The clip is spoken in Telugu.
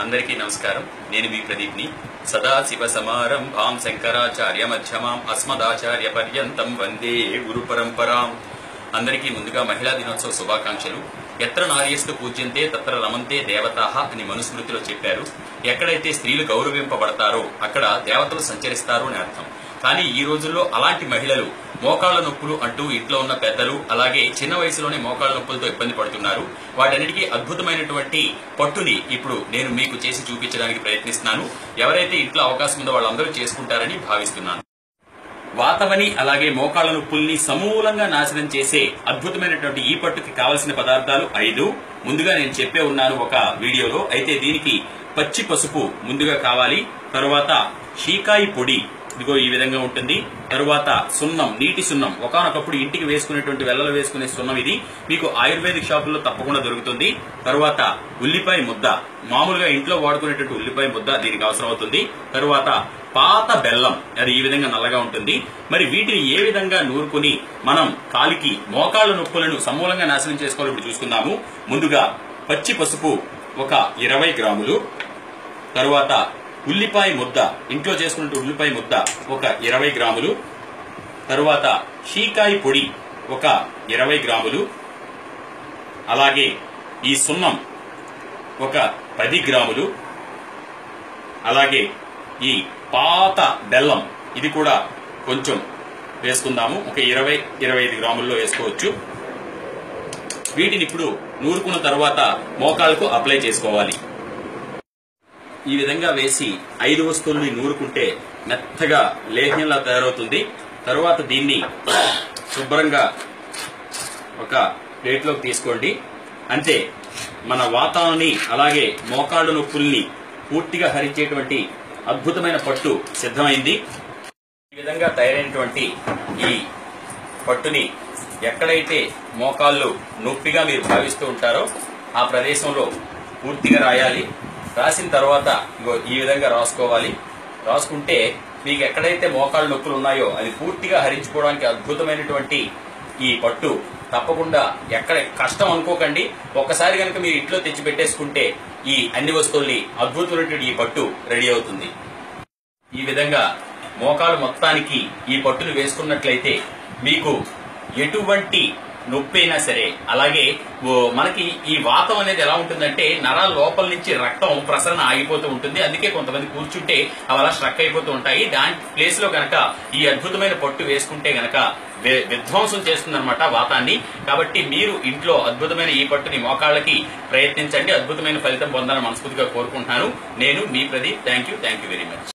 అందరికీ నమస్కారం. నేను మీ ప్రదీప్ని. సదాశివ సమారంభాం శంకరాచార్య మధ్యమాం అస్మదాచార్య పర్యంతం వందే గురు పరంపరాం. అందరికీ ముందుగా మహిళా దినోత్సవ శుభాకాంక్షలు. ఎత్ర నార్యస్తు పూజ్యంతే తత్ర రమంతే దేవతాహ అని మనుస్మృతిలో చెప్పారు. ఎక్కడైతే స్త్రీలు గౌరవింపబడతారో అక్కడ దేవతలు సంచరిస్తారు అని అర్థం. కానీ ఈ రోజుల్లో అలాంటి మహిళలు మోకాళ్ళ నొప్పులు అంటూ ఇంట్లో ఉన్న పెద్దలు అలాగే చిన్న వయసులోనే మోకాళ్ళ నొప్పులతో ఇబ్బంది పడుతున్నారు. వాటన్నిటికీ అద్భుతమైనటువంటి పట్టుని ఇప్పుడు నేను మీకు చేసి చూపించడానికి ప్రయత్నిస్తున్నాను. ఎవరైతే ఇంట్లో అవకాశం ఉందో వాళ్ళందరూ చేసుకుంటారని భావిస్తున్నాను. వాతవని అలాగే మోకాళ్ళ నొప్పుల్ని సమూలంగా నాశనం చేసే అద్భుతమైనటువంటి ఈ పట్టుకి కావలసిన పదార్థాలు ఐదు. ముందుగా నేను చెప్పే ఉన్నాను ఒక వీడియోలో. అయితే దీనికి పచ్చి పసుపు ముందుగా కావాలి. తరువాత షీకాయి పొడి ఇదిగో ఈ విధంగా ఉంటుంది. తరువాత సున్నం నీటి సున్నం. ఒకనొకప్పుడు ఇంటికి వేసుకునేటువంటి వెల్లలు వేసుకునే సున్నం ఇది. మీకు ఆయుర్వేదిక్ షాపుల్లో తప్పకుండా దొరుకుతుంది. తరువాత ఉల్లిపాయ ముద్ద. మామూలుగా ఇంట్లో వాడుకునేటువంటి ఉల్లిపాయ ముద్ద దీనికి అవసరం అవుతుంది తరువాత పాత బెల్లం. అది ఈ విధంగా నల్లగా ఉంటుంది. మరి వీటిని ఏ విధంగా నూరుకుని మనం కాలికి మోకాళ్ళ నొప్పులను సమూలంగా నాశనం చేసుకోవాలి ఇప్పుడు చూసుకుందాము. ముందుగా పచ్చి పసుపు ఒక ఇరవై గ్రాములు. తరువాత ఉల్లిపాయ ముద్ద. ఇంట్లో చేసుకున్న ఉల్లిపాయ ముద్ద. ఒక ఇరవై గ్రాములు. తరువాత షీకాయ పొడి. ఒక ఇరవై గ్రాములు. అలాగే ఈ సున్నం ఒక పది గ్రాములు. అలాగే ఈ పాత బెల్లం. ఇది కూడా కొంచెం వేసుకుందాము. ఒక ఇరవై ఇరవై ఐదు గ్రాముల్లో వేసుకోవచ్చు. వీటిని ఇప్పుడు నూరుకున్న తర్వాత మోకాలకు అప్లై చేసుకోవాలి. ఈ విధంగా వేసి ఐదు వస్తువుల్ని నూరుకుంటే మెత్తగా లేహ్యంలా తయారవుతుంది. తరువాత దీన్ని శుభ్రంగా ఒక ప్లేట్లోకి తీసుకోండి. అంతే మన వాతాన్ని అలాగే మోకాళ్ళు నొప్పుల్ని పూర్తిగా హరించేటువంటి అద్భుతమైన పట్టు సిద్ధమైంది. ఈ విధంగా తయారైనటువంటి ఈ పట్టుని ఎక్కడైతే మోకాళ్ళు నొప్పిగా మీరు భావిస్తూ ఉంటారో ఆ ప్రదేశంలో పూర్తిగా రాయాలి. రాసిన తర్వాత ఈ విధంగా రాసుకోవాలి. రాసుకుంటే మీకు ఎక్కడైతే మోకాళ్ళ నొప్పులు ఉన్నాయో అది పూర్తిగా హరించుకోవడానికి అద్భుతమైనటువంటి ఈ పట్టు. తప్పకుండా ఎక్కడ కష్టం అనుకోకండి. ఒక్కసారి కనుక మీరు ఇంట్లో తెచ్చి పెట్టేసుకుంటే ఈ అన్ని వస్తువుల్ని అద్భుతమైనటువంటి ఈ పట్టు రెడీ అవుతుంది. ఈ విధంగా మోకాలు మొత్తానికి ఈ పట్టును వేసుకున్నట్లయితే మీకు ఎటువంటి నొప్పి అయినా సరే. అలాగే మనకి ఈ వాతం అనేది ఎలా ఉంటుందంటే నరాల లోపల నుంచి రక్తం ప్రసరణ ఆగిపోతూ ఉంటుంది. అందుకే కొంతమంది కూర్చుంటే అవి అలా స్ట్రక్ అయిపోతూ ఉంటాయి. దాని ప్లేస్లో గనక ఈ అద్భుతమైన పట్టు వేసుకుంటే గనక వి- విధ్వంసం చేస్తుందన్నమాట వాతాన్ని. కాబట్టి మీరు ఇంట్లో అద్భుతమైన ఈ పట్టుని మోకాళ్ళకి ప్రయత్నించండి. అద్భుతమైన ఫలితం పొందాలని మనస్ఫూర్తిగా కోరుకుంటున్నాను. నేను మీ Pradeep. Thank you thank you very much.